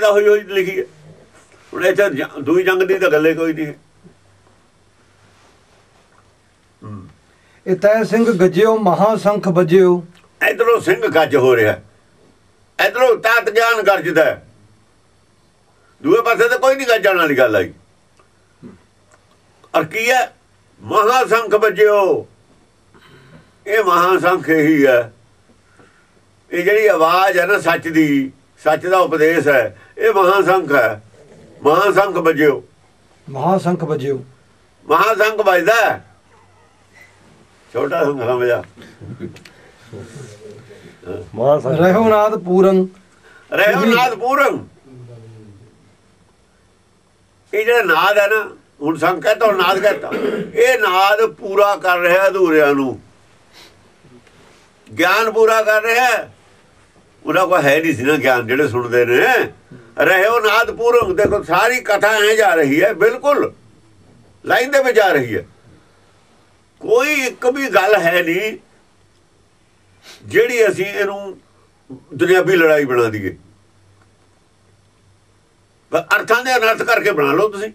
ਦਾ ਹੋਈ ਹੋਈ ਲਿਖੀ ਹੈ। ਹੁਣ ਇੱਥੇ ਜ- ਦੂਈ ਜੰਗ ਦੀ ਤਾਂ ਗੱਲੇ ਕੋਈ ਨਹੀਂ ਇਤੈ ਸਿੰਘ ਗੱਜਿਓ ਮਹਾ ਸੰਖ ਵੱਜਿਓ। ਇਧਰੋਂ ਸਿੰਘ ਗੱਜ ਹੋ ਰਿਹਾ। ਇਧਰੋਂ ਤਾਤ ਗਿਆਨ ਗਰਜਦਾ। ਦੂਏ ਪਾਸੇ ਤਾਂ ਕੋਈ ਨਹੀਂ ਗੱਜਣ ਵਾਲੀ ਗੱਲ ਆਈ। ਔਰ ਕੀ ਹੈ? ਮਹਾ ਸੰਖ ਵੱਜਿਓ। ਇਹ ਮਹਾ ਸੰਖ ਹੀ ਹੈ। ਇਹ ਜਿਹੜੀ ਆਵਾਜ਼ ਹੈ ਨਾ ਸੱਚ ਦੀ ਸੱਚ ਦਾ ਉਪਦੇਸ਼ ਹੈ। ਇਹ ਮਹਾ ਸੰਖ ਹੈ। ਮਹਾ ਸੰਖ ਵੱਜਿਓ। ਮਹਾ ਸੰਖ ਵੱਜਿਓ। ਮਹਾ ਸੰਖ ਵੱਜਦਾ ਹੈ। ਛੋਟਾ ਸੰਖ ਸਮਝਾ ਮਹਾ ਸੰਖ ਰਹਿਓ ਨਾਦ ਪੂਰਨ ਰਹਿਓ ਨਾਦ ਪੂਰਨ ਇਹ ਜਿਹੜਾ ਨਾਦ ਹੈ ਨਾ ਹੁਣ ਸੰਗ ਕਹਤਾ ਹੁਣ ਨਾਦ ਕਹਤਾ। ਇਹ ਨਾਦ ਪੂਰਾ ਕਰ ਰਿਹਾ ਅਧੂਰਿਆਂ ਨੂੰ। ਗਿਆਨ ਪੂਰਾ ਕਰ ਰਿਹਾ ਹੈ। ਉਹਨਾਂ ਕੋ ਹੈ ਨਹੀਂ ਸੀ ਨਾ ਗਿਆਨ ਜਿਹੜੇ ਸੁਣਦੇ ਨੇ। ਰਹਿਓ ਨਾਦ ਪੂਰਵ ਦੇਖੋ, ਸਾਰੀ ਕਥਾ ਐ ਜਾ ਰਹੀ ਹੈ, ਬਿਲਕੁਲ ਲਾਈਨ ਦੇ ਵਿੱਚ ਜਾ ਰਹੀ ਹੈ। ਕੋਈ ਇੱਕ ਵੀ ਗੱਲ ਹੈ ਨਹੀਂ ਜਿਹੜੀ ਅਸੀਂ ਇਹਨੂੰ ਦੁਨਿਆਵੀ ਲੜਾਈ ਬਣਾ ਦਈਏ। ਅਰਥਾਂ ਦੇ ਅਨਰਥ ਕਰਕੇ ਬਣਾ ਲਓ ਤੁਸੀਂ।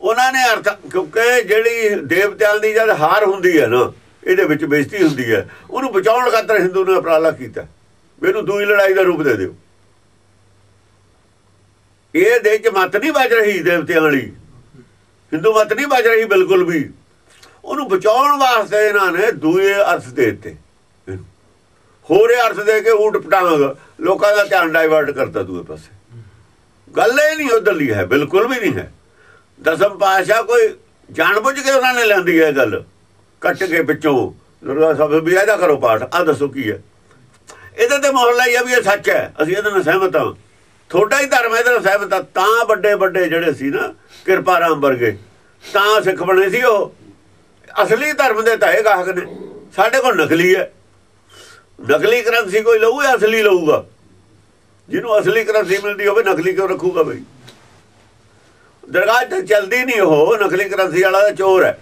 ਉਹਨਾਂ ਨੇ ਅਰਥ, ਕਿਉਂਕਿ ਜਿਹੜੀ ਦੇਵਤਿਆਂ ਦੀ ਜਦ ਹਾਰ ਹੁੰਦੀ ਹੈ ਨਾ, ਇਹਦੇ ਵਿੱਚ ਬੇਇੱਜ਼ਤੀ ਹੁੰਦੀ ਹੈ। ਉਹਨੂੰ ਬਚਾਉਣ ਖਾਤਰ ਹਿੰਦੂ ਨੇ ਅਪਰਾਲਾ ਕੀਤਾ। ਮੈਨੂੰ ਦੂਈ ਲੜਾਈ ਦਾ ਰੂਪ ਦੇ ਦਿਓ। ਇਹ ਦੇ ਚ ਮਤ ਨਹੀਂ ਵੱਜ ਰਹੀ ਦੇਵਤਿਆਂ ਵਾਲੀ। ਹਿੰਦੂ ਮਤ ਨਹੀਂ ਵੱਜ ਰਹੀ ਬਿਲਕੁਲ ਵੀ। ਉਹਨੂੰ ਬਚਾਉਣ ਵਾਸਤੇ ਇਹਨਾਂ ਨੇ ਦੂਏ ਅਰਥ ਦੇ ਦਿੱਤੇ। ਹੋਰ ਅਰਥ ਦੇ ਕੇ ਊਟ ਪਟਾਂਗ ਲੋਕਾਂ ਦਾ ਧਿਆਨ ਡਾਇਵਰਟ ਕਰਤਾ ਦੂਏ ਪਾਸੇ। ਗੱਲ ਇਹ ਨਹੀਂ ਉਧਰਲੀ ਹੈ, ਬਿਲਕੁਲ ਵੀ ਨਹੀਂ ਹੈ। ਦਸਮ ਪਾਸ਼ਾ ਕੋਈ ਜਾਣਬੁੱਝ ਕੇ ਉਹਨਾਂ ਨੇ ਲੈਂਦੀ ਹੈ ਗੱਲ। ਕੱਟ ਕੇ ਵਿੱਚੋਂ ਦੁਰਗਾ ਸਾਹਿਬ ਵੀ ਇਹਦਾ ਕਰੋ ਪਾਠ ਆ ਦੱਸੋ ਕੀ ਹੈ। ਇਹਦੇ ਤੇ ਮੋਹਰ ਲਾਈ ਆ ਵੀ ਇਹ ਸੱਚ ਹੈ, ਅਸੀਂ ਇਹਦੇ ਨਾਲ ਸਹਿਮਤ ਹਾਂ। ਥੋੜਾ ਹੀ ਧਰਮ ਇਹਦੇ ਨਾਲ ਸਹਿਮਤ ਆ। ਤਾਂ ਵੱਡੇ ਵੱਡੇ ਜਿਹੜੇ ਸੀ ਨਾ ਕਿਰਪਾ ਰਾਮ ਵਰਗੇ, ਤਾਂ ਸਿੱਖ ਬਣੇ ਸੀ ਉਹ। ਅਸਲੀ ਧਰਮ ਦੇ ਤਾਂ ਇਹ ਗਾਹਕ ਨੇ। ਸਾਡੇ ਕੋਲ ਨਕਲੀ ਹੈ। ਨਕਲੀ ਕਰੰਸੀ ਕੋਈ ਲਊ ਅਸਲੀ ਲਊਗਾ? ਜਿਹਨੂੰ ਅਸਲੀ ਕਰੰਸੀ ਮਿਲਦੀ ਹੋਵੇ, ਨਕਲੀ ਕਿਉਂ ਰੱਖੂਗਾ ਬਈ? ਦਰਗਾਹ ਤੇ ਚਲਦੀ ਨਹੀਂ ਉਹ, ਨਕਲੀ ਕਰੰਸੀ ਵਾਲਾ ਦਾ ਚੋਰ ਹੈ।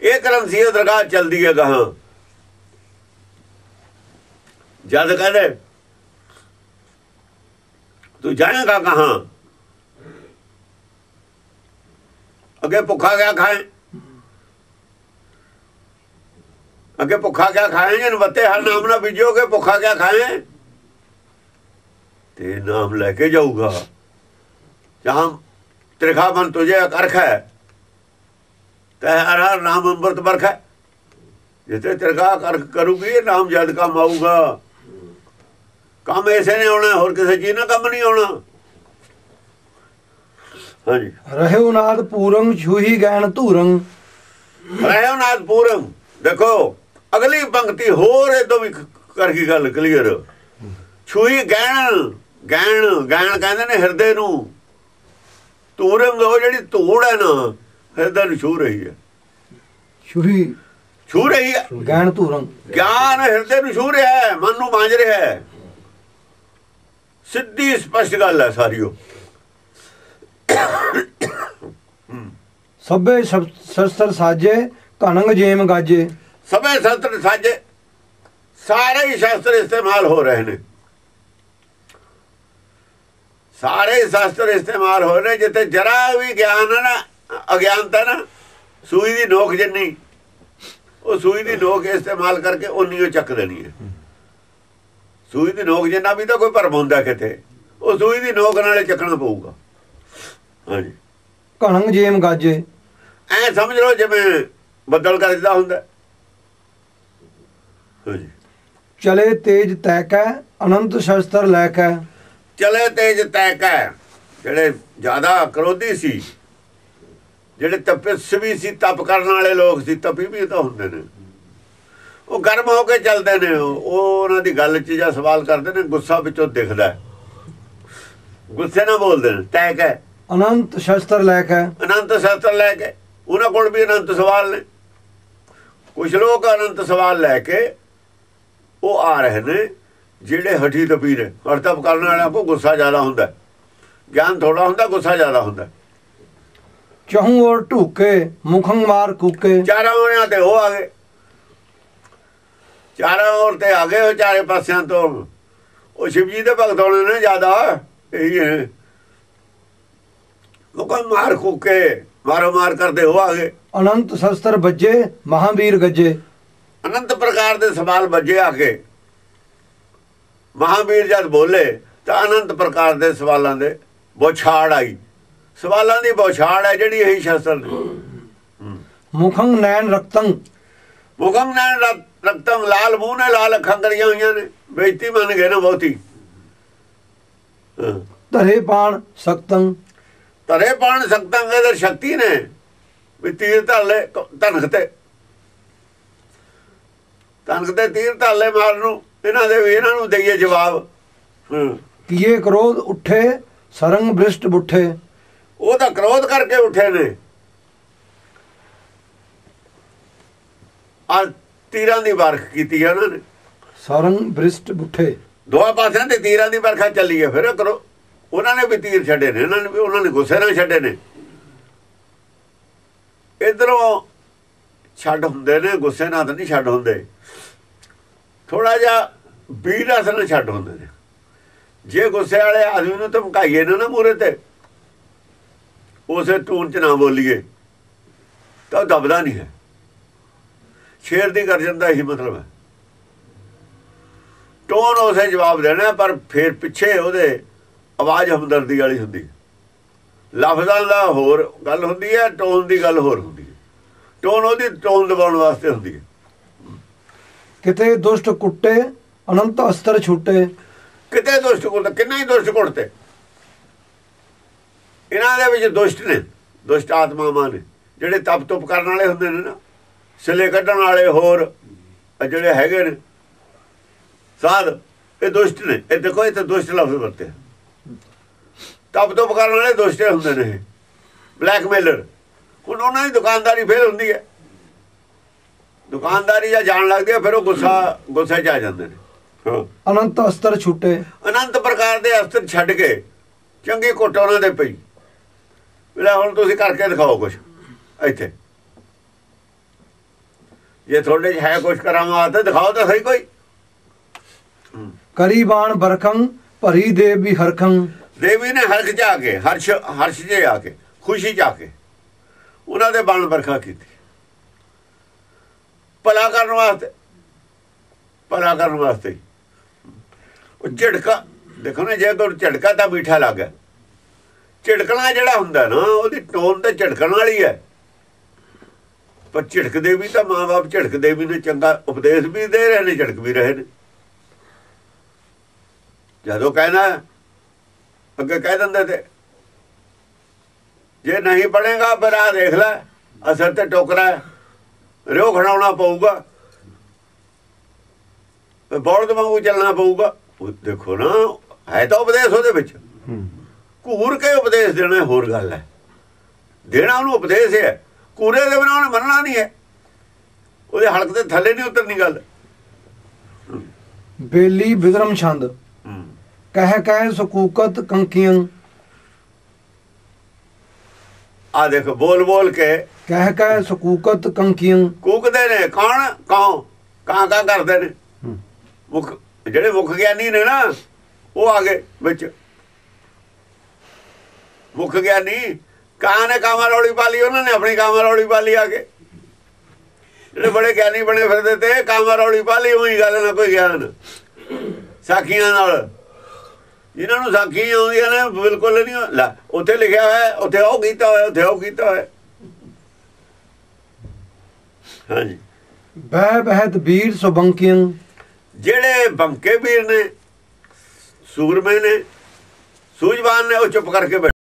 ਇਹ ਕਰੰਸੀ ਦਰਗਾਹ ਚਲਦੀ ਹੈ ਗਾਹਾਂ। ਜਦ ਕਹਿੰਦੇ ਤੂੰ ਜਾਏਗਾ ਕਹਾਂ? ਅੱਗੇ ਭੁੱਖਾ ਗਿਆ ਖਾਏ? ਅੱਗੇ ਭੁੱਖਾ ਕਿਆ ਖਾਏ? ਜਨ ਬੱਤੇ ਹਰ ਨਾਮ ਨਾ ਬੀਜੋਗੇ, ਭੁੱਖਾ ਕਿਆ ਖਾਏ? ਤੇ ਨਾਮ ਲੈ ਕੇ ਜਾਊਗਾ। ਜਹਾਂ ਤ੍ਰਿਖਾ ਬਨ ਤੁਝੇ ਅਕਰਖ ਹੈ। ਤੈ ਹਰ ਨਾਮ ਅੰਮ੍ਰਿਤ ਬਰਖ ਹੈ ਜਿੱਤੇ ਤ੍ਰਿਖਾ ਕਰਖ ਕਰੂਗੀ ਨਾਮ ਜਦ ਕੰਮ ਆਊਗਾ। ਕੰਮ ਐਸੇ ਨੇ ਆਉਣਾ ਹੋਰ ਕਿਸੇ ਚੀਜ਼ ਨਾਲ ਕੰਮ ਨਹੀਂ ਆਉਣਾ। ਹਾਂਜੀ। ਰਹਿਓ ਨਾਦ ਪੂਰਨ ਛੂਹੀ ਗੈਣ ਧੂਰਨ ਰਹਿਓ ਨਾਥ ਪੂਰਮ ਦੇਖੋ ਅਗਲੀ ਪੰਕਤੀ ਹੋਰ ਇਦੋਂ ਵੀ ਕਰ ਗਈ ਗੱਲ ਕਲੀਅਰ। ਛੂਈ ਗਹਿਣ ਗਹਿਣ ਗਹਿਣ ਕਹਿੰਦੇ ਨੇ ਹਿਰਦੇ ਨੂੰ। ਤੂਰੰਗ ਉਹ ਜਿਹੜੀ ਧੂੜ ਹੈ ਨਾ ਹਿਰਦੇ ਨੂੰ ਛੂ ਰਹੀ ਹੈ। ਛੂਹੀ ਛੂ ਰਹੀ ਹੈ। ਗੈਣ ਧੂਰਨ ਗਿਆਨ ਹਿਰਦੇ ਨੂੰ ਛੂ ਰਿਹਾ ਹੈ ਮਨ ਨੂੰ ਮਾਂਜ ਰਿਹਾ ਹੈ। ਸਿੱਧੀ ਸਪਸ਼ਟ ਗੱਲ ਹੈ ਸਾਰੀ ਉਹ। ਸਭੇ ਸ਼ਸਤਰ ਸਾਜੇ ਕਣੰਗ ਜੇਮ ਗਾਜੇ। ਸਭੇ ਸ਼ਸਤਰ ਸਾਜੇ ਸਾਰੇ ਹੀ ਸ਼ਸਤਰ ਇਸਤੇਮਾਲ ਹੋ ਰਹੇ ਨੇ। ਸਾਰੇ ਸ਼ਸਤਰ ਇਸਤੇਮਾਲ ਹੋ ਰਹੇ ਜਿੱਥੇ ਜਰਾ ਵੀ ਗਿਆਨ ਹੈ ਨਾ ਅਗਿਆਨਤਾ ਨਾ ਸੂਈ ਦੀ ਨੋਕ ਜਿੰਨੀ ਉਹ ਸੂਈ ਦੀ ਨੋਕ ਇਸਤੇਮਾਲ ਕਰਕੇ ਉਨੀ ਉਹ ਚੱਕ ਦੇਣੀ ਹੈ। ਸੂਈ ਦੀ ਨੋਕ ਜਿੰਨਾ ਵੀ ਤਾਂ ਕੋਈ ਭਰਮ ਹੁੰਦਾ ਕਿਤੇ ਉਹ ਸੂਈ ਦੀ ਨੋਕ ਨਾਲੇ ਚੱਕਣਾ ਪਊਗਾ। ਹਾਂਜੀ। ਕਣੰਗ ਜੇਮ ਗਾਜੇ। ਐ ਸਮਝ ਲਓ ਜਿਵੇਂ ਬੱਦਲ ਗਰਜਦਾ ਹੁੰਦਾ। ਹਾਂਜੀ। ਚਲੇ ਤੇਜ ਤੈਕੈ ਅਨੰਤ ਸ਼ਸਤਰ ਲੈ ਕੇ ਚਲੇ ਤੇਜ ਤੈਕੈ ਜਿਹੜੇ ਜ਼ਿਆਦਾ ਕਰੋਧੀ ਸੀ ਜਿਹੜੇ ਤਪਸਵੀ ਸੀ ਤਪ ਕਰਨ ਵਾਲੇ ਲੋਕ ਸੀ ਤਪੀ ਵੀ ਤਾਂ ਹੁੰਦੇ ਨੇ। ਉਹ ਗਰਮ ਹੋ ਕੇ ਚੱਲਦੇ ਨੇ ਉਹ ਉਹ ਉਹਨਾਂ ਦੀ ਗੱਲ 'ਚ ਜਾਂ ਸਵਾਲ ਕਰਦੇ ਨੇ ਗੁੱਸਾ ਵਿੱਚੋਂ ਦਿਖਦਾ। ਗੁੱਸੇ ਨਾਲ ਬੋਲਦੇ ਨੇ ਤੈਕ ਹੈ ਅਨੰਤ ਸ਼ਸਤਰ ਲੈ ਕੇ ਅਨੰਤ ਸ਼ਸਤਰ ਲੈ ਕੇ ਉਹਨਾਂ ਕੋਲ ਵੀ ਅਨੰਤ ਸਵਾਲ ਨੇ ਕੁਝ ਲੋਕ ਅਨੰਤ ਸਵਾਲ ਲੈ ਕੇ ਉਹ ਆ ਰਹੇ ਨੇ ਜਿਹੜੇ ਹਠੀ ਤਪੀ ਨੇ ਹਰਤਪ ਕਰਨ ਵਾਲਿਆਂ ਕੋ ਗੁੱਸਾ ਜ਼ਿਆਦਾ ਹੁੰਦਾ। ਗਿਆਨ ਥੋੜਾ ਹੁੰਦਾ ਗੁੱਸਾ ਜ਼ਿਆਦਾ ਹੁੰਦਾ। ਚਹੂ ਔਰ ਢੂਕੇ ਮੁਖੰ ਮਾਰ ਕੂਕੇ ਚਾਰਾਂ ਹੋਰਿਆਂ ਤੇ ਉਹ ਆ ਗਏ ਚਾਰਾਂ ਹੋਰ ਤੇ ਆ ਗਏ ਉਹ ਚਾਰੇ ਪਾਸਿਆਂ ਤੋਂ। ਉਹ ਸ਼ਿਵਜੀ ਦੇ ਭਗਤ ਹੋਣੇ ਨੇ ਜ਼ਿਆਦਾ ਇਹੀ ਹੈ ਕੋਈ ਮਾਰ ਕੁੱਕੇ ਮਾਰੋ ਮਾਰ ਕਰਦੇ ਹੋ ਆਗੇ ਅਨੰਤ ਸ਼ਸਤਰ ਵੱਜੇ ਮਹਾਵੀਰ ਗੱਜੇ। ਅਨੰਤ ਪ੍ਰਕਾਰ ਦੇ ਸਵਾਲ ਵੱਜੇ ਆ ਕੇ। ਮਹਾਵੀਰ ਜਦ ਬੋਲੇ ਤਾਂ ਅਨੰਤ ਪ੍ਰਕਾਰ ਦੇ ਸਵਾਲਾਂ ਦੇ ਬੋਛਾੜ ਆਈ। ਸਵਾਲਾਂ ਦੀ ਬੋਛਾੜ ਹੈ ਜਿਹੜੀ ਇਹੀ ਸ਼ਸਤਰ ਨੇ ਮੁਖੰ ਨੈਣ ਰਕਤੰ। ਮੁਖਮ ਨੇ ਰਕਤਮ ਲਾਲ ਮੂੰਹ ਨੇ ਲਾਲ ਅੱਖਾਂ ਕਰੀਆਂ ਹੋਈਆਂ ਨੇ। ਬੇਇੱਜ਼ਤੀ ਮੰਨ ਗਏ ਨਾ ਬਹੁਤੀ। ਧਰੇ ਪਾਣ ਸਕਤੰ ਧਰੇ ਪਾਣ ਸਕਤਾਂ ਦੇ ਸ਼ਕਤੀ ਨੇ। ਵੀ ਤੀਰ ਧਾਲੇ ਧਨਖ ਤੇ। ਧਨਖ ਤੇ ਤੀਰ ਧਾਲੇ ਮਾਰਨ ਨੂੰ ਇਹਨਾਂ ਦੇ ਵੀ ਇਹਨਾਂ ਨੂੰ ਦਈਏ ਜਵਾਬ। ਕੀਏ ਕ੍ਰੋਧ ਉੱਠੇ ਸਰੰਗ ਬ੍ਰਿਸ਼ਟ ਬੁੱਠੇ। ਉਹ ਤਾਂ ਕ੍ਰੋਧ ਕਰਕੇ ਉੱਠੇ ਨੇ। ਆ ਤੀਰਾਂ ਦੀ ਵਰਖ ਕੀਤੀ ਹੈ ਉਹਨਾਂ ਨੇ। ਸਰੰਗ ਬ੍ਰਿਸ਼ਟ ਬੁੱਠੇ। ਦੋਹਾਂ ਪਾਸਿਆਂ ਤੇ ਤੀਰਾਂ ਦੀ ਵਰਖਾ ਚੱਲੀ ਹੈ ਫਿਰ ਕਰੋ। ਉਹਨਾਂ ਨੇ ਵੀ ਤੀਰ ਛੱਡੇ ਨੇ ਉਹਨਾਂ ਨੇ ਵੀ ਉਹਨਾਂ ਨੇ ਗੁੱਸੇ ਨਾਲ ਛੱਡੇ ਨੇ। ਇਧਰੋਂ ਛੱਡ ਹੁੰਦੇ ਨੇ ਗੁੱਸੇ ਨਾਲ ਤਾਂ ਨਹੀਂ ਛੱਡ ਹੁੰਦੇ। ਥੋੜਾ ਜਿਹਾ ਵੀਰ ਰਸ ਨਾਲ ਛੱਡ ਹੁੰਦੇ ਨੇ। ਜੇ ਗੁੱਸੇ ਵਾਲੇ ਆਦਮੀ ਨੂੰ ਧਮਕਾਈਏ ਨਾ ਨਾ ਮੂਰੇ ਤੇ ਉਸੇ ਟੂਨ ਚ ਨਾ ਬੋਲੀਏ ਤਾਂ ਦਬਦਾ ਨਹੀਂ ਹੈ। ਸ਼ੇਰ ਦੀ ਗਰਜਨ ਦਾ ਇਹੀ ਮਤਲਬ ਹੈ। ਟੋਨ ਉਸੇ ਜਵਾਬ ਦੇਣਾ ਪਰ ਫਿਰ ਪਿੱਛੇ ਉਹਦੇ ਆਵਾਜ਼ ਹਮਦਰਦੀ ਵਾਲੀ ਹੁੰਦੀ ਲਫ਼ਜ਼ਾਂ ਦਾ ਹੋਰ ਗੱਲ ਹੁੰਦੀ ਹੈ ਟੋਨ ਦੀ ਗੱਲ ਹੋਰ ਹੁੰਦੀ ਹੈ। ਟੋਨ ਉਹਦੀ ਟੋਨ ਦਬਾਉਣ ਵਾਸਤੇ ਹੁੰਦੀ ਹੈ। ਕਿਤੇ ਦੁਸ਼ਟ ਕੁੱਟੇ ਅਨੰਤ ਅਸਤਰ ਛੁੱਟੇ। ਕਿਤੇ ਦੁਸ਼ਟ ਕੋਲ ਕਿੰਨੇ ਹੀ ਦੁਸ਼ਟ ਕੁੱਟਤੇ ਇਹਨਾਂ ਦੇ ਵਿੱਚ ਦੁਸ਼ਟ ਨੇ ਦੁਸ਼ਟ ਆਤਮਾਵਾਂ ਨੇ ਜਿਹੜੇ ਤਪ ਤੁਪ ਕਰਨ ਵਾਲੇ ਹੁੰਦੇ ਨੇ ਨਾ। ਸਿਲੇ ਕੱਢਣ ਵਾਲੇ ਹੋਰ ਜਿਹੜੇ ਹੈਗੇ ਨੇ ਸਾਧ ਇਹ ਦੁਸ਼ਟ ਨੇ। ਇਹ ਦੇਖੋ ਇਹ ਤਾਂ ਦੁਸ਼ਟ ਲਫ਼ਜ਼ ਵਰਤੇ। ਤਪ ਤੁਪ ਕਰਨ ਵਾਲੇ ਦੁਸ਼ਟ ਹੁੰਦੇ ਨੇ ਬਲੈਕਮੇਲਰ ਹੁਣ ਉਹਨਾਂ ਦੀ ਦੁਕਾਨਦਾਰੀ ਫੇਲ ਹੁੰਦੀ ਹੈ। ਦੁਕਾਨਦਾਰੀ ਜਾਂ ਜਾਣ ਲੱਗਦੀ ਹੈ ਫਿਰ ਉਹ ਗੁੱਸਾ ਗੁੱਸੇ 'ਚ ਆ ਜਾਂਦੇ ਨੇ। ਅਨੰਤ ਅਸਤਰ ਛੁੱਟੇ। ਅਨੰਤ ਪ੍ਰਕਾਰ ਦੇ ਅਸਤਰ ਛੱਡ ਕੇ ਚੰਗੀ ਘੁੱਟ ਉਹਨਾਂ ਦੇ ਪਈ। ਲੈ ਹੁਣ ਤੁਸੀਂ ਕਰਕੇ ਦਿਖਾਓ ਕੁਝ ਇੱਥੇ। ਜੇ ਤੁਹਾਡੇ 'ਚ ਹੈ ਕੁਝ ਕਰਾਂਗਾ ਤਾਂ ਦਿਖਾਓ ਤਾਂ ਸਹੀ ਕੋਈ। ਕਰੀ ਬਾਣ ਬਰਖੰ ਭਰੀ ਦੇ ਵੀ ਹਰਖੰ। ਦੇਵੀ ਨੇ ਹਰਖ ਆ ਕੇ ਹਰਸ਼ ਹਰਸ਼ ਜੇ ਆ ਕੇ ਖੁਸ਼ੀ ਆ ਕੇ ਉਹਨਾਂ ਦੇ ਬਣ ਵਰਖਾ ਕੀਤੀ। ਭਲਾ ਕਰਨ ਵਾਸਤੇ ਭਲਾ ਕਰਨ ਵਾਸਤੇ। ਉਹ ਝਟਕਾ ਦੇਖੋ ਨਾ ਜੇ ਕੋਈ ਝਟਕਾ ਤਾਂ ਮਿੱਠਾ ਲੱਗਾ ਝਟਕਣਾ ਜਿਹੜਾ ਹੁੰਦਾ ਨਾ ਉਹਦੀ ਟੋਨ ਤੇ ਝਟਕਣ ਵਾਲੀ ਹੈ। ਪਰ ਝਟਕਦੇ ਵੀ ਤਾਂ ਮਾਂ-ਬਾਪ ਝਟਕਦੇ ਵੀ ਨੇ ਚੰਗਾ ਉਪਦੇਸ਼ ਵੀ ਦੇ ਰਹੇ ਨੇ ਝਟਕ ਵੀ ਰਹੇ ਨੇ। ਜਦੋਂ ਕਹਿਣਾ ਅੱਗੇ ਕਹਿ ਦਿੰਦੇ ਤੇ ਜੇ ਨਹੀਂ ਪੜੇਗਾ ਫਿਰ ਆ ਦੇਖ ਲੈ ਅਸਰ ਤੇ ਟੋਕਰਾ। ਰਿਓ ਖੜਾਉਣਾ ਪਊਗਾ ਬੌਲਦ ਵਾਂਗੂ ਚੱਲਣਾ ਪਊਗਾ। ਉਹ ਦੇਖੋ ਨਾ ਹੈ ਤਾਂ ਉਪਦੇਸ਼ ਉਹਦੇ ਵਿੱਚ। ਘੂਰ ਕੇ ਉਪਦੇਸ਼ ਦੇਣਾ ਹੋਰ ਗੱਲ ਹੈ। ਦੇਣਾ ਉਹਨੂੰ ਉਪਦੇਸ਼ ਹੈ। ਕੂਰੇ ਦੇ ਬਿਨਾਂ ਉਹਨੇ ਮੰਨਣਾ ਨਹੀਂ ਹੈ। ਉਹਦੇ ਹਲਕ ਦੇ ਥੱਲੇ ਨਹੀਂ ਉਤਰਨੀ ਗੱਲ। ਬੇਲੀ ਬਿਦਰਮ ਛੰਦ। ਕਹਿ ਕਹਿ ਸਕੂਕਤ ਕੰਕੀਆਂ। ਆ ਦੇਖੋ ਬੋਲ ਬੋਲ ਕੇ। ਕਹਿ ਕਹਿ ਸਕੂਕਤ ਕੰਕੀਆਂ। ਕੂਕਦੇ ਨੇ ਕੌਣ? ਕੌਣ ਕਾਂ ਕਾਂ ਕਰਦੇ ਨੇ। ਮੁਖ ਜਿਹੜੇ ਮੁਖ ਗਿਆਨੀ ਨੇ ਨਾ ਉਹ ਆ ਗਏ ਵਿੱਚ। ਮੁਖ ਗਿਆਨੀ ਕਾਂ ਨੇ ਕਾਮਾ ਰੌਲੀ ਪਾਲੀ ਉਹਨਾਂ ਨੇ ਆਪਣੀ ਕਾਮਾ ਰੌਲੀ ਪਾਲੀ ਆ ਕੇ ਜਿਹੜੇ ਬੜੇ ਗਿਆਨੀ ਬਣੇ ਫਿਰਦੇ ਤੇ ਕਾਮਾ ਰੌਲੀ ਪਾਲੀ ਉਹੀ ਗੱਲ ਨਾ ਕੋਈ ਗਿਆਨ। ਸਾਖੀਆਂ ਨਾਲ। ਜਿਨ੍ਹਾਂ ਨੂੰ ਸਾਖੀਆਂ ਆਉਂਦੀਆਂ ਨੇ ਬਿਲਕੁਲ ਨਹੀਂ ਲੈ ਉੱਥੇ ਲਿਖਿਆ ਹੋਇਆ ਉੱਥੇ ਉਹ ਕੀਤਾ ਹੋਇਆ ਉੱਥੇ ਉਹ ਕੀਤਾ ਹੋਇਆ। ਹਾਂਜੀ। ਬਹਿ ਬਹਿਤ ਵੀਰ ਸੁਬੰਕੀਆਂ ਜਿਹੜੇ ਬੰਕੇ ਵੀਰ ਨੇ ਸੂਰਮੇ ਨੇ ਸੂਝਵਾਨ ਨੇ ਉਹ ਚੁੱਪ ਕਰਕੇ ਬੈਠੇ।